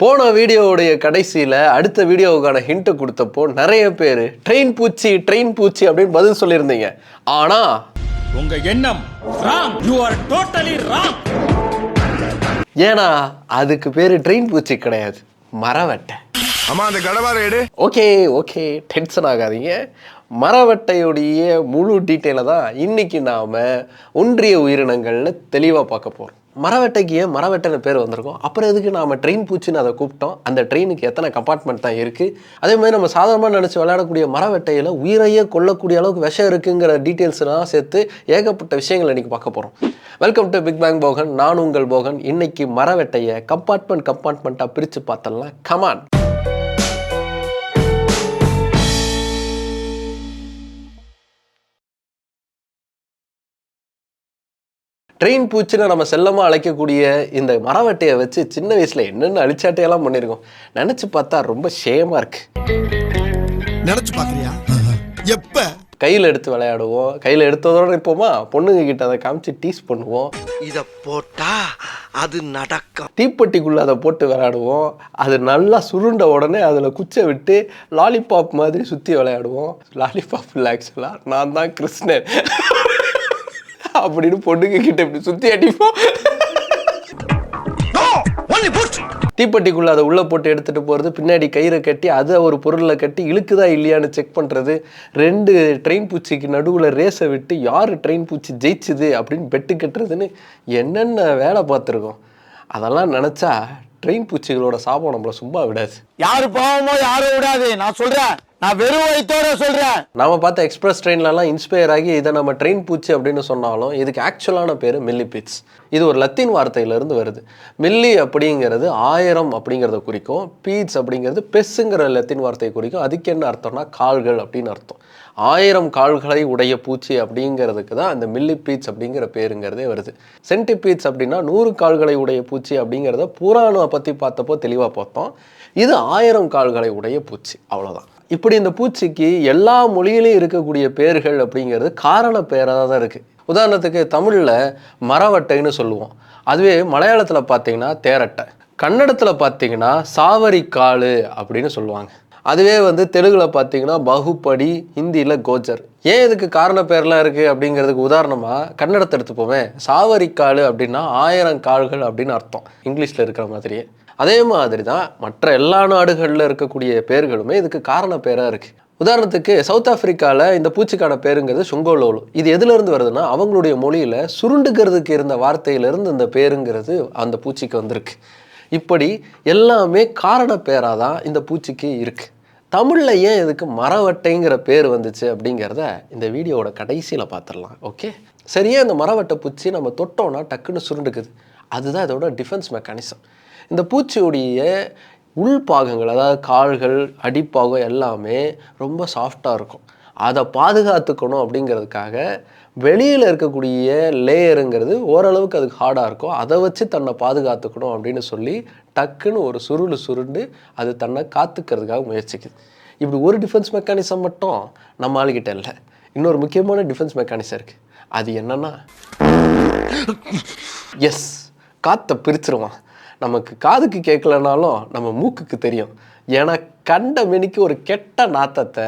போன வீடியோவுடைய கடைசியில் அடுத்த வீடியோவுக்கான ஹிண்ட்டு கொடுத்தப்போ நிறைய பேர் ட்ரெயின் பூச்சி ட்ரெயின் பூச்சி அப்படின்னு பதில் சொல்லியிருந்தீங்க. ஆனால் உங்க எண்ணம் wrong you are totally wrong ஏன்னா அதுக்கு பேர் ட்ரெயின் பூச்சி கிடையாது. மரவட்டை. அம்மா அந்த கடவார எடு. ஓகே ஓகே டென்ஷன் ஆகாதீங்க. மரவட்டையுடைய முழு டீட்டெயிலை தான் இன்னைக்கு நாம் ஒன்றிய உயிரினங்களில் தெளிவாக பார்க்க போகிறோம் மரவட்டைக்கு ஏன் மரவெட்டைன்னு பேர் வந்திருக்கும்? அப்புறம் எதுக்கு நாம் ட்ரெயின் பூச்சின்னு அதை கூப்பிட்டோம்? அந்த ட்ரெயினுக்கு எத்தனை கம்பார்ட்மெண்ட் தான் இருக்குது அதே மாதிரி நம்ம சாதாரணமாக நினச்சி விளையாடக்கூடிய மரவெட்டையில் உயிரையே கொல்லக்கூடிய அளவுக்கு விஷம் இருக்குங்கிற டீட்டெயில்ஸ்லாம் சேர்த்து ஏகப்பட்ட விஷயங்கள் இன்றைக்கி பார்க்க போகிறோம் welcome to big bang Bogan நான் உங்கள் போகன். இன்னைக்கு மரவெட்டையை கம்பார்ட்மெண்ட் கம்பார்ட்மெண்ட்டாக பிரித்து பார்த்தலாம் கமான் ட்ரெயின் பூச்சின்னு நம்ம செல்லமாக அழைக்கக்கூடிய இந்த மரவட்டையை வச்சு சின்ன வயசில் என்னென்ன அழிச்சாட்டையெல்லாம் பண்ணியிருக்கோம் நினச்சி பார்த்தா ரொம்ப ஷேமாக இருக்கு. நினைச்சு பாக்குறியா எப்ப? கையில் எடுத்து விளையாடுவோம். கையில் எடுத்ததோட இருப்போமா பொண்ணுங்க கிட்ட அதை காமிச்சு டீஸ் பண்ணுவோம். இத போட்டா அது நடக்கும். தீப்பெட்டிக்குள்ளே அதை போட்டு விளையாடுவோம். அது நல்லா சுருண்ட உடனே அதில் குச்சை விட்டு லாலிபாப் மாதிரி சுற்றி விளையாடுவோம். லாலிபாப் இல்லை ஆக்சுவலாக நான் தான் கிருஷ்ணன். அப்படின்னு பொண்ணுங்க கிட்ட இப்படி சுற்றி அடிப்போம். தீப்பெட்டிக்குள்ளே அதை உள்ளே போட்டு எடுத்துகிட்டு போகிறது பின்னாடி கயிறை கட்டி அதை ஒரு பொருளில் கட்டி இழுக்குதா இல்லையான்னு செக் பண்ணுறது ரெண்டு ட்ரெயின் பூச்சிக்கு நடுவில் ரேஸை விட்டு யார் ட்ரெயின் பூச்சி ஜெயிச்சுது அப்படின்னு பெட்டு கட்டுறதுன்னு என்னென்ன வேலை பார்த்துருக்கோம்? அதெல்லாம் நினச்சா ட்ரெயின் பூச்சிகளோட சாபம் நம்மளை சும்மா விடாது. யாரு பாவமோ யாரும் விடாது. நான் சொல்றேன். நான் வெறும் வயிற்றோட சொல்கிறேன் நாம் பார்த்த எக்ஸ்பிரஸ் ட்ரெயின்லலாம் இன்ஸ்பயர் ஆகி இதை நம்ம ட்ரெயின் பூச்சி அப்படின்னு சொன்னாலும் இதுக்கு ஆக்சுவலான பேர் மில்லிபிட்ஸ் இது ஒரு லத்தீன் வார்த்தையிலேருந்து வருது. மில்லி அப்படிங்கிறது ஆயிரம் அப்படிங்கிறத குறிக்கும் பீட்ஸ் அப்படிங்கிறது பெஸ்ஸுங்கிற லத்தீன் வார்த்தையை குறிக்கும். அதுக்கு என்ன அர்த்தம்னா கால்கள் அப்படின்னு அர்த்தம். ஆயிரம் கால்களை உடைய பூச்சி அப்படிங்கிறதுக்கு தான் அந்த மில்லிபீட்ஸ் அப்படிங்கிற பேருங்கிறதே வருது. சென்டிபீட்ஸ் அப்படின்னா நூறு கால்களை உடைய பூச்சி அப்படிங்கிறத புராணம் பற்றி பார்த்தப்போ தெளிவாக பார்த்தோம். இது ஆயிரம் கால்களை உடைய பூச்சி. அவ்வளோதான் இப்படி இந்த பூச்சிக்கு எல்லா மொழியிலையும் இருக்கக்கூடிய பேர்கள் அப்படிங்கிறது காரண பெயராக தான் இருக்குது உதாரணத்துக்கு தமிழில் மரவட்டைன்னு சொல்லுவோம். அதுவே மலையாளத்தில் பார்த்தீங்கன்னா தேரட்டை. கன்னடத்தில் பார்த்தீங்கன்னா சாவரிக்காலு அப்படின்னு சொல்லுவாங்க. அதுவே வந்து தெலுங்கில் பார்த்தீங்கன்னா பகுப்படி ஹிந்தியில் கோஜர். ஏன் இதுக்கு காரண பேர்லாம் இருக்குது அப்படிங்கிறதுக்கு உதாரணமாக கன்னடத்தை எடுத்துப்போமே. சாவரிக்காலு அப்படின்னா ஆயிரம் கால்கள் அப்படின்னு அர்த்தம். இங்கிலீஷில் இருக்கிற மாதிரியே. அதே மாதிரி தான் மற்ற எல்லா நாடுகளில் இருக்கக்கூடிய பேர்களுமே இதுக்கு காரண பேராக இருக்குது உதாரணத்துக்கு சவுத் ஆப்பிரிக்காவில் இந்த பூச்சிக்கான பேருங்கிறது சுங்கோலோலு. இது எதுலேருந்து வருதுன்னா அவங்களுடைய மொழியில் சுருண்டுக்கிறதுக்கு இருந்த வார்த்தையிலேருந்து இந்த பேருங்கிறது அந்த பூச்சிக்கு வந்திருக்கு. இப்படி எல்லாமே காரண பேராக தான் இந்த பூச்சிக்கு இருக்குது தமிழில் ஏன் இதுக்கு மரவட்டைங்கிற பேர் வந்துச்சு அப்படிங்கிறத இந்த வீடியோவோட கடைசியில் பார்த்துடலாம் ஓகே? சரியா இந்த மரவட்டை பூச்சி நம்ம தொட்டோன்னா டக்குன்னு சுருண்டுக்குது. அதுதான் இதோட டிஃபென்ஸ் மெக்கானிசம் இந்த பூச்சியுடைய உள்பாகங்கள் அதாவது கால்கள் அடிப்பாகம் எல்லாமே ரொம்ப சாஃப்டாக இருக்கும். அதை பாதுகாத்துக்கணும் அப்படிங்கிறதுக்காக வெளியில் இருக்கக்கூடிய லேயருங்கிறது ஓரளவுக்கு அதுக்கு ஹார்டாக இருக்கும். அதை வச்சு தன்னை பாதுகாத்துக்கணும் அப்படின்னு சொல்லி டக்குன்னு ஒரு சுருள் சுருண்டு அது தன்னை காத்துக்கிறதுக்காக முயற்சிக்குது. இப்படி ஒரு டிஃபென்ஸ் மெக்கானிசம் மட்டும் நம்ம ஆளுகிட்ட இல்லை. இன்னொரு முக்கியமான டிஃபென்ஸ் மெக்கானிசம் இருக்குது அது என்னென்னா எஸ் காற்றை பிரிச்சிருவான். நமக்கு காதுக்கு கேட்கலனாலும் நம்ம மூக்குக்கு தெரியும். ஏன்னா கண்ட மெனிக்கு ஒரு கெட்ட நாத்தத்தை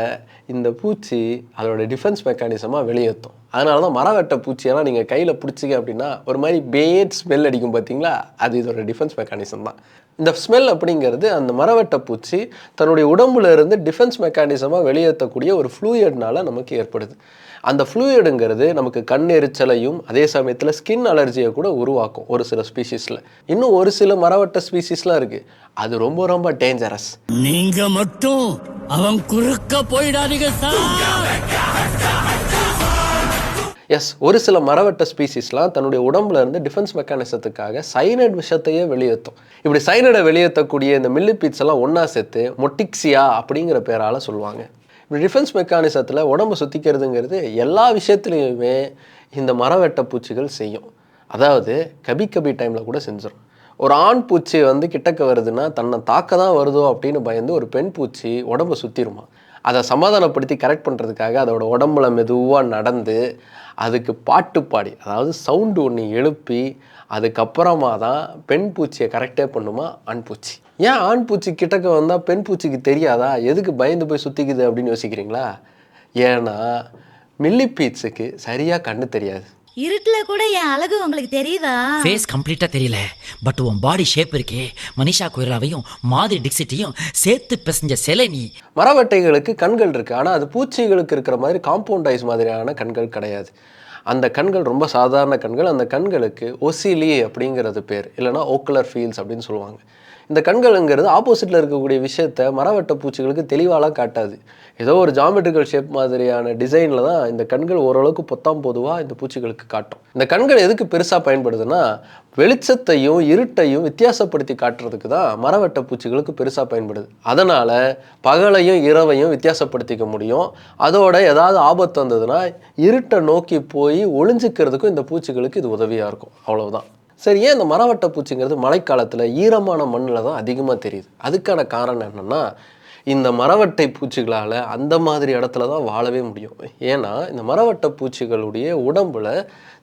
இந்த பூச்சி அதோட டிஃபென்ஸ் மெக்கானிசமாக வெளியேற்றும். அதனால தான் மரவெட்ட பூச்சியெல்லாம் நீங்கள் கையில் பிடிச்சிங்க அப்படின்னா ஒரு மாதிரி பேட் ஸ்மெல் அடிக்கும் பார்த்தீங்களா அது இதோட டிஃபென்ஸ் மெக்கானிசம் தான். இந்த ஸ்மெல் அப்படிங்கிறது அந்த மரவெட்ட பூச்சி தன்னுடைய உடம்புல இருந்து டிஃபென்ஸ் மெக்கானிசமாக வெளியேற்றக்கூடிய ஒரு ஃப்ளூயட்னால நமக்கு ஏற்படுது. அந்த ஃப்ளூயிடுங்கிறது நமக்கு கண் எரிச்சலையும் அதே சமயத்தில் ஸ்கின் அலர்ஜியை கூட உருவாக்கும் ஒரு சில ஸ்பீஷீஸில் இன்னும் ஒரு சில மரவட்ட ஸ்பீஷீஸ்லாம் இருக்குது அது ரொம்ப ரொம்ப டேஞ்சரஸ் நீங்க மட்டும் அவன் குறுக்க போயிடாதீங்க எஸ் ஒரு சில மரவட்ட ஸ்பீசிஸ்லாம் தன்னுடைய உடம்புல இருந்து டிஃபென்ஸ் மெக்கானிசத்துக்காக சைனைட் விஷத்தையே வெளியேற்றும். இப்படி சைனைடை வெளியேற்றக்கூடிய இந்த மில்லிபீட்ஸ் எல்லாம் ஒன்றா சேர்த்து மொட்டிக்சியா அப்படிங்கிற பேரால் சொல்லுவாங்க. இப்படி டிஃபென்ஸ் மெக்கானிசத்தில் உடம்பு சுத்திக்கிறதுங்கிறது எல்லா விஷயத்துலையுமே இந்த மரவெட்ட பூச்சிகள் செய்யும். அதாவது கபி கபி டைமில் கூட செஞ்சிடும் ஒரு ஆண் பூச்சி வந்து கிட்டக்க வருதுன்னா தன்னை தாக்க தான் வருதோ அப்படின்னு பயந்து ஒரு பெண் பூச்சி உடம்பை சுற்றிடுமா அதை சமாதானப்படுத்தி கரெக்ட் பண்ணுறதுக்காக அதோட உடம்புல மெதுவாக நடந்து அதுக்கு பாட்டு பாடி அதாவது சவுண்டு ஒன்று எழுப்பி அதுக்கப்புறமா தான் பெண் பூச்சியை கரெக்டே பண்ணுமா? ஆண் பூச்சி. ஏன் ஆண் பூச்சி கிட்டக்க வந்தால் பெண் பூச்சிக்கு தெரியாதா? எதுக்கு பயந்து போய் சுற்றிக்குது அப்படின்னு யோசிக்கிறீங்களா? ஏன்னா மில்லிபீட்ஸுக்கு சரியாக கண்ணு தெரியாது. இருட்டுல கூட என் அழகு உங்களுக்கு தெரியுதா? ஃபேஸ் கம்ப்ளீட்டா தெரியல. பட் உன் பாடி ஷேப் இருக்கே. மனிஷா கொய்ராவையும் மாதிரி டிக்சிட்டையும் சேர்த்து பிசைஞ்ச சிலை நீ. மரவட்டைகளுக்கு கண்கள் இருக்குது ஆனால் அது பூச்சிகளுக்கு இருக்கிற மாதிரி காம்பவுண்ட் ஐஸ் மாதிரியான கண்கள் கிடையாது. அந்த கண்கள் ரொம்ப சாதாரண கண்கள். அந்த கண்களுக்கு ஒசிலி அப்படிங்கிறது பேர். இல்லைன்னா ஓக்குலர் ஃபீல்ஸ் அப்படின்னு சொல்லுவாங்க. இந்த கண்கள்ங்கிறது ஆப்போசிட்டில் இருக்கக்கூடிய விஷயத்த மரவட்ட பூச்சிகளுக்கு தெளிவாலாம் காட்டாது. ஏதோ ஒரு ஜாமெட்ரிக்கல் ஷேப் மாதிரியான டிசைனில் தான் இந்த கண்கள் ஓரளவுக்கு பொத்தாம் பொதுவாக இந்த பூச்சிகளுக்கு காட்டும். இந்த கண்கள் எதுக்கு பெருசாக பயன்படுதுன்னா வெளிச்சத்தையும் இருட்டையும் வித்தியாசப்படுத்தி காட்டுறதுக்கு தான் மரவட்ட பூச்சிகளுக்கு பெருசாக பயன்படுது. அதனால் பகலையும் இரவையும் வித்தியாசப்படுத்திக்க முடியும். அதோட ஏதாவது ஆபத்து வந்ததுன்னா இருட்டை நோக்கி போய் ஒளிஞ்சிக்கிறதுக்கும் இந்த பூச்சிகளுக்கு இது உதவியாக இருக்கும். அவ்வளவுதான். சரி ஏன் இந்த மரவட்ட பூச்சிங்கிறது மழைக்காலத்தில் ஈரமான மண்ணில் தான் அதிகமாக தெரியுது? அதுக்கான காரணம் என்னென்னா இந்த மரவட்டை பூச்சிகளால் அந்த மாதிரி இடத்துல தான் வாழவே முடியும். ஏன்னா இந்த மரவட்ட பூச்சிகளுடைய உடம்புல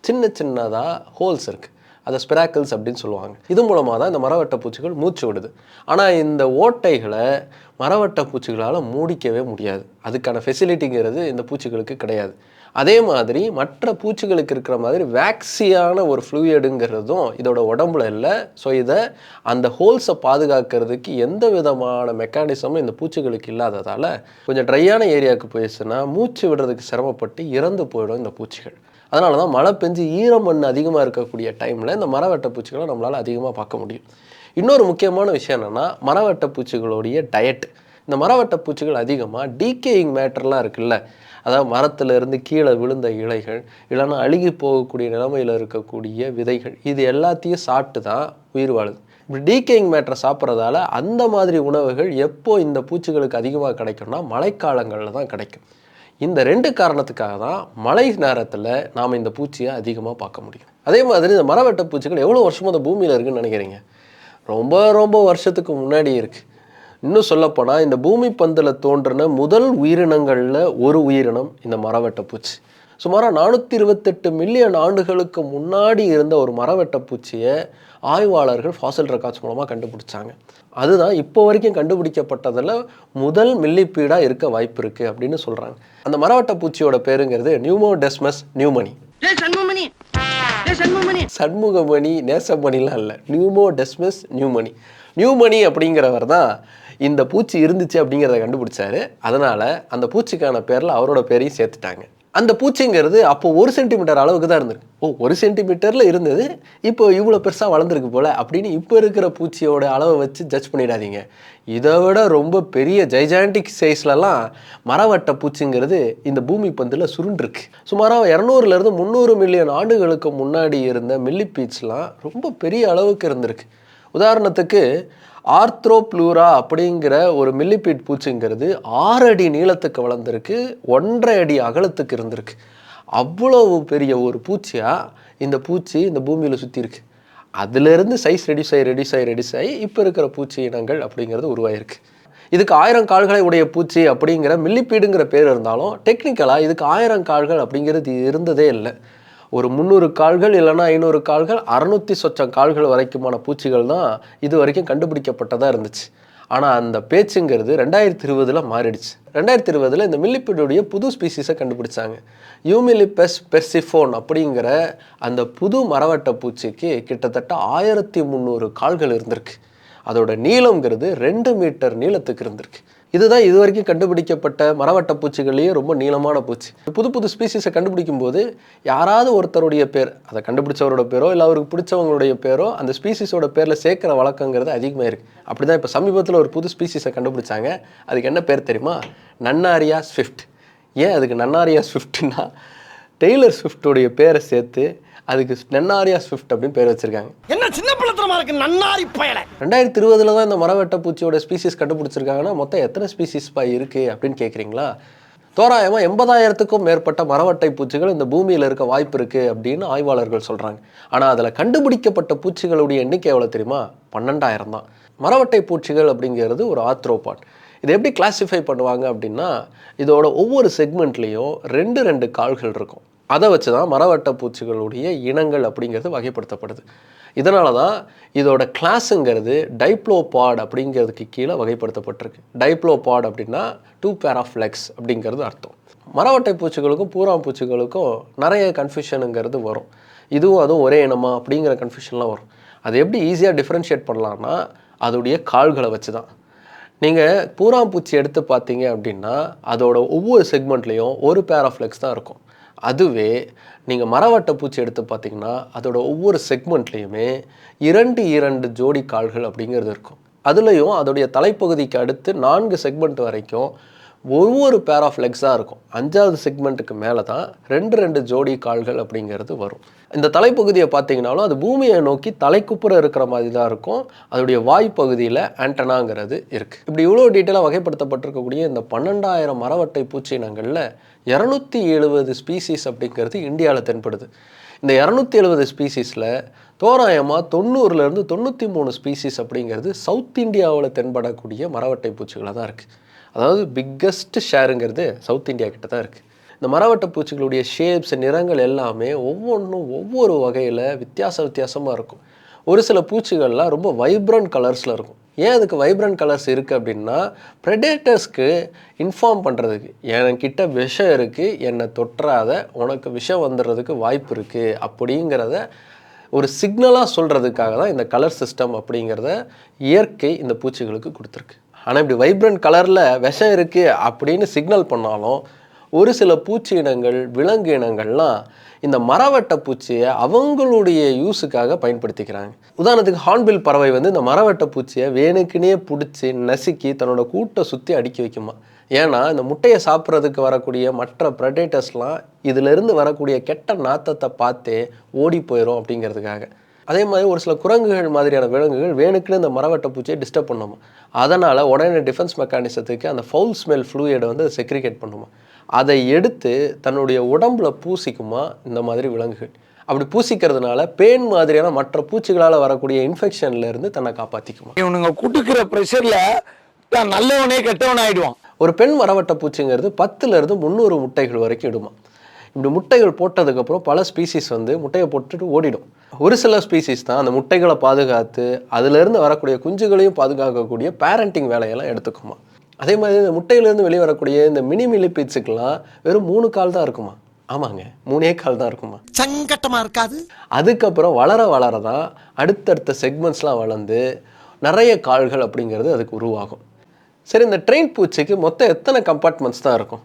சின்ன சின்னதாக ஹோல்ஸ் இருக்குது அதை ஸ்பிராக்கிள்ஸ் அப்படின்னு சொல்லுவாங்க. இது மூலமாக தான் இந்த மரவட்ட பூச்சிகள் மூச்சு விடுது. ஆனால் இந்த ஓட்டைகளை மரவட்ட பூச்சிகளால் மூடிக்கவே முடியாது. அதுக்கான ஃபெசிலிட்டிங்கிறது இந்த பூச்சிகளுக்கு கிடையாது. அதே மாதிரி மற்ற பூச்சிகளுக்கு இருக்கிற மாதிரி வேக்சியான ஒரு ஃப்ளூயிடுங்கிறதும் இதோட உடம்புல இல்லை. ஸோ இதை அந்த ஹோல்ஸை பாதுகாக்கிறதுக்கு எந்த விதமான மெக்கானிசமும் இந்த பூச்சிகளுக்கு இல்லாததால் கொஞ்சம் ட்ரையான ஏரியாவுக்கு போயிடுச்சுன்னா மூச்சு விடுறதுக்கு சிரமப்பட்டு இறந்து போயிடும் இந்த பூச்சிகள். அதனால தான் மழை பெஞ்சு ஈரமண் அதிகமாக இருக்கக்கூடிய டைமில் இந்த மரவெட்ட பூச்சிகளை நம்மளால் அதிகமாக பார்க்க முடியும். இன்னொரு முக்கியமான விஷயம் என்னென்னா மரவெட்ட பூச்சிகளுடைய டயட் இந்த மரவட்ட பூச்சிகள் அதிகமாக டீகேயிங் மேட்டர்லாம் இருக்குல்ல. அதாவது மரத்திலிருந்து கீழே விழுந்த இலைகள் இல்லைன்னா அழுகி போகக்கூடிய நிலைமையில் இருக்கக்கூடிய விதைகள் இது எல்லாத்தையும் சாப்பிட்டு தான் உயிர் வாழுது. இப்படி டீகேயிங் மேட்ரை சாப்பிட்றதால அந்த மாதிரி உணவுகள் எப்போ இந்த பூச்சிகளுக்கு அதிகமாக கிடைக்கும்னா மழைக்காலங்களில் தான் கிடைக்கும். இந்த ரெண்டு காரணத்துக்காக தான் மழை நேரத்தில் நாம் இந்த பூச்சியை அதிகமாக பார்க்க முடியும். அதே மாதிரி இந்த மரவெட்ட பூச்சிகள் எவ்வளோ வருஷமாக இந்த பூமியில் இருக்குதுன்னு நினைக்கிறீங்க? ரொம்ப ரொம்ப வருஷத்துக்கு முன்னாடி இருக்குது இன்னும் சொல்லப்போனால் இந்த பூமி பந்தில் தோன்றின முதல் உயிரினங்களில் ஒரு உயிரினம் இந்த மரவட்ட பூச்சி சுமாராக நானூற்றி இருபத்தெட்டு மில்லியன் ஆண்டுகளுக்கு முன்னாடி இருந்த ஒரு மரவட்ட பூச்சியை ஆய்வாளர்கள் ஃபாசில் ரெக்கார்ட்ஸ் மூலமாக கண்டுபிடிச்சாங்க. அதுதான் இப்போ வரைக்கும் கண்டுபிடிக்கப்பட்டதில் முதல் மில்லிப்பீடாக இருக்க வாய்ப்பு இருக்குது அப்படின்னு சொல்கிறாங்க அந்த மரவட்ட பூச்சியோட பேருங்கிறது நியூமோடெஸ்மஸ் நியூமனி சண்முகமணி! சண்முகமணி! சண்முகமணி நேசமணிலாம் இல்லை. நியூமோ டெஸ்மஸ் நியூமணி நியூமணி அப்படிங்கிறவர் தான் இந்த பூச்சி இருந்துச்சு அப்படிங்கிறத கண்டுபிடிச்சாரு. அதனால் அந்த பூச்சிக்கான பேரில் அவரோட பேரையும் சேர்த்துட்டாங்க. அந்த பூச்சிங்கிறது அப்போ ஒரு சென்டிமீட்டர் அளவுக்கு தான் இருந்திருக்கு. ஓ ஒரு சென்டிமீட்டரில் இருந்தது. இப்போ இவ்வளோ பெருசாக வளர்ந்துருக்கு போல் அப்படின்னு இப்போ இருக்கிற பூச்சியோட அளவை வச்சு ஜட்ஜ் பண்ணிடாதீங்க. இதை விட ரொம்ப பெரிய ஜைஜாண்டிக் சைஸ்லலாம் மரவட்ட பூச்சிங்கிறது இந்த பூமி பந்தில் சுருண்டிருக்கு. சுமாராக இரநூறுலேருந்து முந்நூறு மில்லியன் ஆண்டுகளுக்கு முன்னாடி இருந்த மில்லி பீச்லாம் ரொம்ப பெரிய அளவுக்கு இருந்திருக்கு. உதாரணத்துக்கு ஆர்த்ரோப்ளூரா அப்படிங்கிற ஒரு மில்லிபீட் பூச்சிங்கிறது ஆறு அடி நீளத்துக்கு வளர்ந்துருக்கு ஒன்றரை அடி அகலத்துக்கு இருந்திருக்கு. அவ்வளவு பெரிய ஒரு பூச்சியாக இந்த பூச்சி இந்த பூமியில் சுற்றி இருக்கு. அதுலேருந்து சைஸ் ரெடியூஸ் ஆகி ரெடியூஸ் ஆகி ரெடியூஸ் ஆகி இப்போ இருக்கிற பூச்சி இனங்கள் அப்படிங்கிறது உருவாயிருக்கு. இதுக்கு ஆயிரம் கால்களை உடைய பூச்சி அப்படிங்கிற மில்லிப்பீடுங்கிற பேர் இருந்தாலும் டெக்னிக்கலாக இதுக்கு ஆயிரம் கால்கள் அப்படிங்கிறது இருந்ததே இல்லை. ஒரு முந்நூறு கால்கள் இல்லைன்னா ஐநூறு கால்கள் அறநூற்றி சொச்சம் கால்கள் வரைக்குமான பூச்சிகள் தான் இது வரைக்கும் கண்டுபிடிக்கப்பட்டதாக இருந்துச்சு. ஆனால் அந்த பேச்சுங்கிறது ரெண்டாயிரத்தி இருபதில் மாறிடுச்சு. ரெண்டாயிரத்தி இருபதில் இந்த மில்லிப்பீடுடைய புது ஸ்பீசிஸை கண்டுபிடிச்சாங்க. யூமிலிபெஸ் பெர்சிஃபோன் அப்படிங்கிற அந்த புது மரவட்ட பூச்சிக்கு கிட்டத்தட்ட ஆயிரத்தி முந்நூறு கால்கள் இருந்திருக்கு. அதோட நீளங்கிறது ரெண்டு மீட்டர் நீளத்துக்கு இருந்திருக்கு. இதுதான் இது வரைக்கும் கண்டுபிடிக்கப்பட்ட மரவட்ட பூச்சிகள்லேயே ரொம்ப நீளமான பூச்சி. புது புது ஸ்பீசிஸை கண்டுபிடிக்கும் போது யாராவது ஒருத்தருடைய பேர் அதை கண்டுபிடிச்சவரோட பேரோ இல்லை அவருக்கு பிடிச்சவங்களுடைய பேரோ அந்த ஸ்பீசிஸோட பேரில் சேர்க்குற வழக்கங்கிறது அதிகமாக இருக்குது அப்படி தான் இப்போ சமீபத்தில் ஒரு புது ஸ்பீசிஸை கண்டுபிடிச்சாங்க. அதுக்கு என்ன பேர் தெரியுமா? நன்னாரியா ஸ்விஃப்ட். ஏன் அதுக்கு நன்னாரியா ஸ்விஃப்ட்னா டெய்லர் ஸ்விஃப்டோடைய பேரை சேர்த்து அதுக்கு நன்னாரியா ஸ்விஃப்ட் அப்படின்னு பேர் வச்சுருக்காங்க. என்ன சின்ன பிள்ளத்தனமா இருக்கு நன்னாரி பயல? ரெண்டாயிரத்தி இருபதுல தான் இந்த மரவெட்ட பூச்சியோட ஸ்பீசிஸ் கண்டுபிடிச்சிருக்காங்கன்னா மொத்தம் எத்தனை ஸ்பீசிஸ் பா இருக்குது அப்படின்னு கேட்குறீங்களா தோராயமாக எண்பதாயிரத்துக்கும் மேற்பட்ட மரவட்டை பூச்சிகள் இந்த பூமியில் இருக்க வாய்ப்பு இருக்குது அப்படின்னு ஆய்வாளர்கள் சொல்கிறாங்க ஆனால் அதில் கண்டுபிடிக்கப்பட்ட பூச்சிகளுடைய எண்ணிக்கை எவ்வளோ தெரியுமா? பன்னெண்டாயிரம் தான். மரவட்டை பூச்சிகள் அப்படிங்கிறது ஒரு ஆத்ரோபாட் இதை எப்படி கிளாஸிஃபை பண்ணுவாங்க அப்படின்னா இதோட ஒவ்வொரு செக்மெண்ட்லேயும் ரெண்டு ரெண்டு கால்கள் இருக்கும். அதை வச்சு தான் மரவட்ட பூச்சிகளுடைய இனங்கள் அப்படிங்கிறது வகைப்படுத்தப்படுது. இதனால தான் இதோட கிளாஸுங்கிறது டைப்ளோபாட் அப்படிங்கிறதுக்கு கீழே வகைப்படுத்தப்பட்டிருக்கு. டைப்ளோபாட் அப்படின்னா டூ பேர் ஆஃப் லெக்ஸ் அப்படிங்கிறது அர்த்தம். மரவட்டை பூச்சிகளுக்கும் பூராம் பூச்சிகளுக்கும் நிறைய கன்ஃபியூஷனுங்கிறது வரும். இதுவும் அதுவும் ஒரே இனமா அப்படிங்கிற கன்ஃபியூஷன்லாம் வரும். அது எப்படி ஈஸியாக டிஃப்ரென்ஷியேட் பண்ணலாம்னா அதோடைய கால்களை வச்சு தான். நீங்கள் பூராம்பூச்சி எடுத்து பார்த்தீங்க அப்படின்னா அதோட ஒவ்வொரு செக்மெண்ட்லேயும் ஒரு பேர் ஆஃப் லெக்ஸ் தான் இருக்கும். அதுவே நீங்கள் மரவட்டை பூச்சி எடுத்து பார்த்தீங்கன்னா அதோட ஒவ்வொரு செக்மெண்ட்லேயுமே இரண்டு இரண்டு ஜோடி கால்கள் அப்படிங்கிறது இருக்கும். அதுலேயும் அதோடைய தலைப்பகுதிக்கு அடுத்து நான்கு செக்மெண்ட் வரைக்கும் ஒவ்வொரு பேர் ஆஃப் லெக்ஸாக இருக்கும். அஞ்சாவது செக்மெண்ட்டுக்கு மேலே தான் ரெண்டு ரெண்டு ஜோடி கால்கள் அப்படிங்கிறது வரும். இந்த தலைப்பகுதியை பார்த்தீங்கனாலும் அது பூமியை நோக்கி தலைக்குப்புற இருக்கிற மாதிரி தான் இருக்கும். அதோடைய வாய்ப்பகுதியில் ஆண்டனாங்கிறது இருக்குது இப்படி இவ்வளோ டீட்டெயிலாக வகைப்படுத்தப்பட்டிருக்கக்கூடிய இந்த பன்னெண்டாயிரம் மரவட்டை பூச்சினங்களில் இரநூத்தி எழுபது ஸ்பீசிஸ் அப்படிங்கிறது இந்தியாவில் தென்படுது. இந்த இரநூத்தி எழுபது ஸ்பீசிஸில் தோராயமாக தொண்ணூறுலேருந்து தொண்ணூற்றி மூணு ஸ்பீசிஸ் அப்படிங்கிறது சவுத் இந்தியாவில் தென்படக்கூடிய மரவட்டை பூச்சிகளாக தான் இருக்குது அதாவது பிக்கஸ்ட் ஷேருங்கிறது சவுத் இந்தியா கிட்ட தான் இருக்குது இந்த மரவட்டை பூச்சிகளுடைய ஷேப்ஸ் நிறங்கள் எல்லாமே ஒவ்வொன்றும் ஒவ்வொரு வகையில் வித்தியாச வித்தியாசமாக இருக்கும். ஒரு சில பூச்சிகள்லாம் ரொம்ப வைப்ரண்ட் கலர்ஸில் இருக்கும். ஏன் அதுக்கு வைப்ரண்ட் கலர்ஸ் இருக்குது அப்படின்னா ப்ரெடேட்டர்ஸ்க்கு இன்ஃபார்ம் பண்ணுறதுக்கு என்கிட்ட விஷம் இருக்குது என்னை தொற்றாத உனக்கு விஷம் வந்துடுறதுக்கு வாய்ப்பு இருக்குது அப்படிங்கிறத ஒரு சிக்னலாக சொல்கிறதுக்காக தான் இந்த கலர் சிஸ்டம் அப்படிங்கிறத இயற்கை இந்த பூச்சிகளுக்கு கொடுத்துருக்கு. ஆனால் இப்படி வைப்ரண்ட் கலரில் விஷம் இருக்குது அப்படின்னு சிக்னல் பண்ணாலும் ஒரு சில பூச்சி இனங்கள் விலங்கு இனங்கள்லாம் இந்த மரவட்ட பூச்சியை அவங்களுடைய யூஸுக்காக பயன்படுத்திக்கிறாங்க. உதாரணத்துக்கு ஹார்ன்பில் பறவை வந்து இந்த மரவட்ட பூச்சியை வேணுக்குனே பிடிச்சி நசுக்கி தன்னோட கூட்டை சுற்றி அடுக்கி வைக்குமா. ஏன்னா இந்த முட்டையை சாப்பிட்றதுக்கு வரக்கூடிய மற்ற ப்ரெடேட்டர்ஸ்லாம் இதிலிருந்து வரக்கூடிய கெட்ட நாத்தத்தை பார்த்தே ஓடி போயிடும் அப்படிங்கிறதுக்காக. அதே மாதிரி ஒரு சில குரங்குகள் மாதிரியான விலங்குகள் வேணுக்குன்னு இந்த மரவட்ட பூச்சியை டிஸ்டர்ப் பண்ணுமா. அதனால் உடனே டிஃபென்ஸ் மெக்கானிசத்துக்கு அந்த ஃபவுல் ஸ்மெல் ஃப்ளூயிடை வந்து செக்ரிகேட் பண்ணுமா. அதை எடுத்து தன்னுடைய உடம்புல பூசிக்குமா? இந்த மாதிரி விலங்குகள். அப்படி பூசிக்கிறதுனால பேன் மாதிரியான மற்ற பூச்சிகளால் வரக்கூடிய இன்ஃபெக்ஷன்ல இருந்து தன்னை காப்பாற்றிக்குமா இவனுங்க குட்டுக்கிற ப்ரெஷர்ல தான் நல்லவனே கெட்டவன் ஆயிடுவான் ஒரு பெண் மரவட்டை பூச்சிங்கிறது பத்துல இருந்து முந்நூறு முட்டைகள் வரைக்கும் இடுமா. இப்படி முட்டைகள் போட்டதுக்கப்புறம் பல ஸ்பீசிஸ் வந்து முட்டையை போட்டுட்டு ஓடிடும். ஒரு சில ஸ்பீசிஸ் தான் அந்த முட்டைகளை பாதுகாத்து அதிலிருந்து வரக்கூடிய குஞ்சுகளையும் பாதுகாக்கக்கூடிய பேரண்டிங் வேலையெல்லாம் எடுத்துக்குமா. அதே மாதிரி இந்த முட்டையிலேருந்து வெளியே வரக்கூடிய இந்த மினி மிலிபிட்ஸுக்கெல்லாம் வெறும் மூணு கால் தான் இருக்குமா? ஆமாங்க மூணே கால் தான் இருக்குமா? சங்கட்டமா இருக்காது. அதுக்கப்புறம் வளர வளர தான் அடுத்தடுத்த செக்மெண்ட்ஸ்லாம் வளர்ந்து நிறைய கால்கள் அப்படிங்கிறது அதுக்கு உருவாகும். சரி இந்த ட்ரெயின் பூச்சிக்கு மொத்தம் எத்தனை கம்பார்ட்மெண்ட்ஸ் தான் இருக்கும்?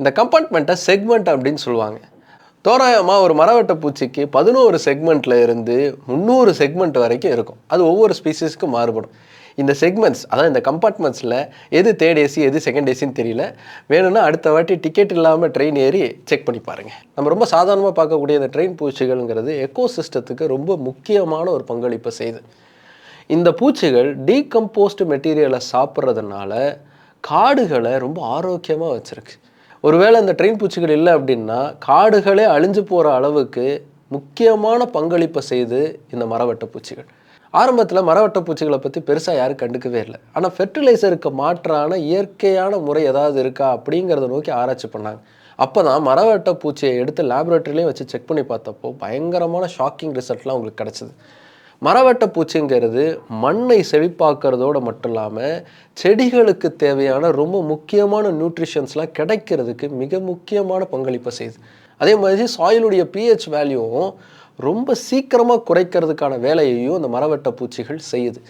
இந்த கம்பார்ட்மெண்ட்டை செக்மெண்ட் அப்படின்னு சொல்லுவாங்க. தோராயமாக ஒரு மரவட்ட பூச்சிக்கு பதினோரு செக்மெண்ட்டில் இருந்து முந்நூறு செக்மெண்ட் வரைக்கும் இருக்கும். அது ஒவ்வொரு ஸ்பீசிஸ்க்கும் மாறுபடும். இந்த செக்மெண்ட்ஸ் அதான் இந்த கம்பார்ட்மெண்ட்ஸில் எது தேர்ட் ஏசி எது செகண்ட் ஏசின்னு தெரியல. வேணும்னா அடுத்த வாட்டி டிக்கெட் இல்லாமல் ட்ரெயின் ஏறி செக் பண்ணி பாருங்கள் நம்ம ரொம்ப சாதாரணமாக பார்க்கக்கூடிய இந்த ட்ரெயின் பூச்சிகள்ங்கிறது எக்கோ சிஸ்டத்துக்கு ரொம்ப முக்கியமான ஒரு பங்களிப்பை செய்யுது. இந்த பூச்சிகள் டீகம்போஸ்டு மெட்டீரியலை சாப்பிட்றதுனால காடுகளை ரொம்ப ஆரோக்கியமாக வச்சுருக்கு. ஒருவேளை இந்த ட்ரெயின் பூச்சிகள் இல்லை அப்படின்னா காடுகளே அழிஞ்சு போகிற அளவுக்கு முக்கியமான பங்களிப்பை செய்து இந்த மரவட்ட பூச்சிகள். ஆரம்பத்தில் மரவட்ட பூச்சிகளை பற்றி பெருசாக யாரும் கண்டுக்கவே இல்லை. ஆனால் ஃபெர்டிலைசருக்கு மாற்றான இயற்கையான முறை ஏதாவது இருக்கா அப்படிங்கிறத நோக்கி ஆராய்ச்சி பண்ணாங்க. அப்போ தான் மரவட்ட பூச்சியை எடுத்து லேபரேட்டரிலையும் வச்சு செக் பண்ணி பார்த்தப்போ பயங்கரமான ஷாக்கிங் ரிசல்ட்லாம் உங்களுக்கு கிடச்சிது. மரவட்ட பூச்சிங்கிறது மண்ணை செழிப்பாக்குறதோடு மட்டும் இல்லாமல் செடிகளுக்கு தேவையான ரொம்ப முக்கியமான நியூட்ரிஷன்ஸ்லாம் கிடைக்கிறதுக்கு மிக முக்கியமான பங்களிப்பை செய்யுது. அதே மாதிரி சாயிலுடைய பிஹெச் வேல்யூவும் ரொம்ப சீக்கிரமாக குறைக்கிறதுக்கான வேலையையும் இந்த மரவட்ட பூச்சிகள் செய்யுது.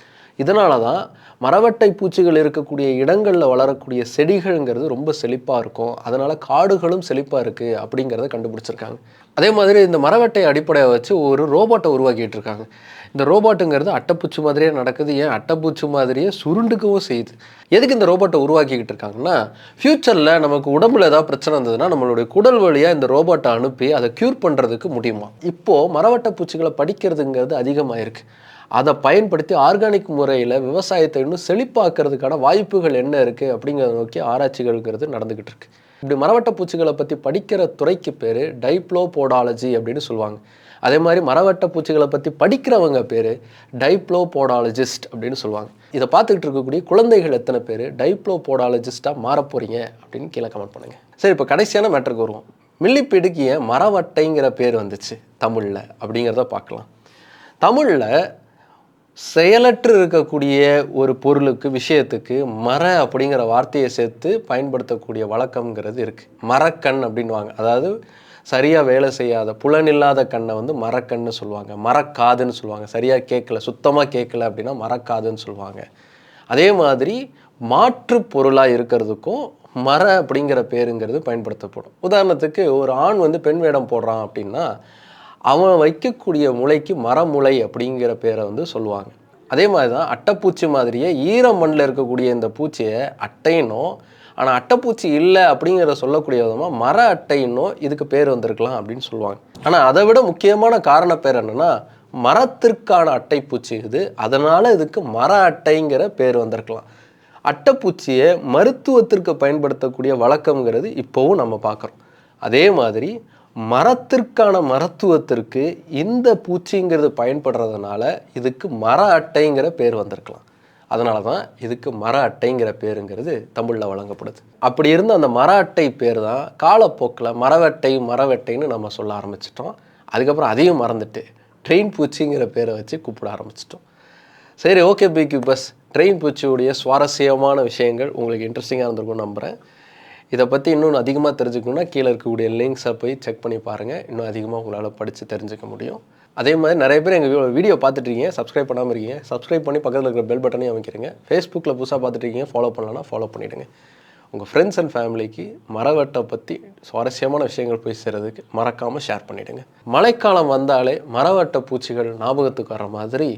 இதனால தான் மரவட்டை பூச்சிகள் இருக்கக்கூடிய இடங்களில் வளரக்கூடிய செடிகள்ங்கிறது ரொம்ப செழிப்பாக இருக்கும். அதனால் காடுகளும் செழிப்பாக இருக்குது அப்படிங்கிறத கண்டுபிடிச்சிருக்காங்க. அதே மாதிரி இந்த மரவட்டை அடிப்படையாக வச்சு ஒரு ரோபோட்டை உருவாக்கிட்டு இருக்காங்க. இந்த ரோபோட்டுங்கிறது அட்டைப்பூச்சி மாதிரியே நடக்குது ஏன் அட்டைப்பூச்சி மாதிரியே சுருண்டுக்கவும் செய்யுது. எதுக்கு இந்த ரோபோட்டை உருவாக்கிக்கிட்டு இருக்காங்கன்னா ஃப்யூச்சரில் நமக்கு உடம்புல ஏதாவது பிரச்சனை இருந்ததுன்னா நம்மளுடைய குடல் வழியாக இந்த ரோபோட்டை அனுப்பி அதை க்யூர் பண்ணுறதுக்கு முடியுமா? இப்போது மரவட்ட பூச்சிகளை படிக்கிறதுங்கிறது அதிகமாக இருக்குது அதை பயன்படுத்தி ஆர்கானிக் முறையில் விவசாயத்தை இன்னும் செழிப்பாக்குறதுக்கான வாய்ப்புகள் என்ன இருக்குது அப்படிங்கிறத நோக்கி ஆராய்ச்சிகள்ங்கிறது நடந்துக்கிட்டு இருக்கு. இப்படி மரவட்ட பூச்சிகளை பற்றி படிக்கிற துறைக்கு பேர் டைப்ளோபோடாலஜி அப்படின்னு சொல்லுவாங்க. அதே மாதிரி மரவட்ட பூச்சிகளை பற்றி படிக்கிறவங்க பேர் டைப்ளோபோடாலஜிஸ்ட் அப்படின்னு சொல்லுவாங்க. இதை பார்த்துக்கிட்டு இருக்கக்கூடிய குழந்தைகள் எத்தனை பேர்? டைப்ளோபோடாலஜிஸ்ட்டாக மாற போகிறீங்க அப்படின்னு கீழே கமெண்ட் பண்ணுங்கள் சரி இப்போ கடைசியான மேட்டருக்கு வருவோம். மில்லிப்பீடுக்கு ஏன் மரவட்டைங்கிற பேர் வந்துச்சு தமிழில் அப்படிங்கிறத பார்க்கலாம். தமிழில் செயலற்று இருக்கக்கூடிய ஒரு பொருளுக்கு விஷயத்துக்கு மர அப்படிங்கிற வார்த்தையை சேர்த்து பயன்படுத்தக்கூடிய வழக்கம்ங்கிறது இருக்குது மரக்கண் அப்படின்வாங்க அதாவது சரியாக வேலை செய்யாத புலனில்லாத கண்ணை வந்து மரக்கண்ணு சொல்லுவாங்க. மரக்காதுன்னு சொல்லுவாங்க. சரியாக கேட்கல சுத்தமாக கேட்கல அப்படின்னா மரக்காதுன்னு சொல்லுவாங்க. அதே மாதிரி மாற்று பொருளாக இருக்கிறதுக்கும் மர அப்படிங்கிற பேருங்கிறது பயன்படுத்தப்படும். உதாரணத்துக்கு ஒரு ஆண் வந்து பெண் வேடம் போடுறான் அப்படின்னா அவன் வைக்கக்கூடிய முளைக்கு மரமுளை அப்படிங்கிற பேரை வந்து சொல்லுவாங்க. அதே மாதிரி தான் அட்டைப்பூச்சி மாதிரியே ஈர மண்ணில் இருக்கக்கூடிய இந்த பூச்சியை அட்டையினோ ஆனால் அட்டைப்பூச்சி இல்லை அப்படிங்கிற சொல்லக்கூடிய விதமாக மர அட்டைன்னோ இதுக்கு பேர் வந்திருக்கலாம் அப்படின்னு சொல்லுவாங்க. ஆனால் அதை விட முக்கியமான காரண பேர் என்னென்னா மரத்திற்கான அட்டைப்பூச்சி இது. அதனால் இதுக்கு மர அட்டைங்கிற பேர் வந்திருக்கலாம். அட்டைப்பூச்சியை மருத்துவத்திற்கு பயன்படுத்தக்கூடிய வழக்கம்ங்கிறது இப்போவும் நம்ம பார்க்குறோம். அதே மாதிரி மரத்திற்கான மருத்துவத்திற்கு இந்த பூச்சிங்கிறது பயன்படுறதுனால இதுக்கு மர அட்டைங்கிற பேர் வந்திருக்கலாம். அதனால தான் இதுக்கு மர அட்டைங்கிற பேருங்கிறது தமிழில் வழங்கப்படுது. அப்படி இருந்த அந்த மர அட்டை பேர் தான் காலப்போக்கில் மரவட்டை மரவெட்டைன்னு நம்ம சொல்ல ஆரம்பிச்சிட்டோம். அதுக்கப்புறம் அதையும் மறந்துட்டு ட்ரெயின் பூச்சிங்கிற பேரை வச்சு கூப்பிட ஆரம்பிச்சிட்டோம். சரி ஓகே பிக்யூ பஸ். ட்ரெயின் பூச்சியுடைய சுவாரஸ்யமான விஷயங்கள் உங்களுக்கு இன்ட்ரெஸ்டிங்காக இருந்திருக்கும் நம்புகிறேன் இதை பற்றி இன்னும் அதிகமாக தெரிஞ்சுக்கணுன்னா கீழே இருக்கக்கூடிய லிங்க்ஸை போய் செக் பண்ணி பாருங்கள் இன்னும் அதிகமாக உங்களால் படித்து தெரிஞ்சுக்க முடியும். அதே மாதிரி நிறைய பேர் எங்கள் வீடியோ பார்த்துட்ருக்கீங்க சப்ஸ்கிரைப் பண்ணாமல் இருக்கீங்க சப்ஸ்கிரைப் பண்ணி பக்கத்தில் இருக்கிற பெல் பட்டனையும் அமைக்கிறீங்க. ஃபேஸ்புக்கில் புதுசாக பார்த்துட்டுருக்கீங்க ஃபாலோ பண்ணலன்னா ஃபாலோ பண்ணிவிடுங்க உங்கள் ஃப்ரெண்ட்ஸ் அண்ட் ஃபேமிலிக்கு மரவட்டை பற்றி சுவாரஸ்யமான விஷயங்கள் போய் சேர்றதுக்கு மறக்காமல் ஷேர் பண்ணிவிடுங்க மழைக்காலம் வந்தாலே மரவட்ட பூச்சிகள் ஞாபகத்துக்கு வர மாதிரி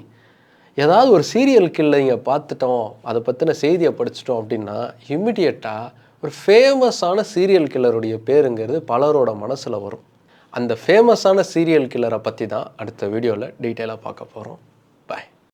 ஏதாவது ஒரு சீரியல் கில்லைங்க பார்த்துட்டோம் அதை பற்றின செய்தியை படிச்சிட்டோம் அப்படின்னா இம்மிடியட்டாக ஒரு ஃபேமஸான சீரியல் கில்லருடைய பேருங்கிறது பலரோட மனசில் வரும். அந்த ஃபேமஸான சீரியல் கில்லரை பற்றி தான் அடுத்த வீடியோவில் டீட்டெயிலாக பார்க்க போகிறோம்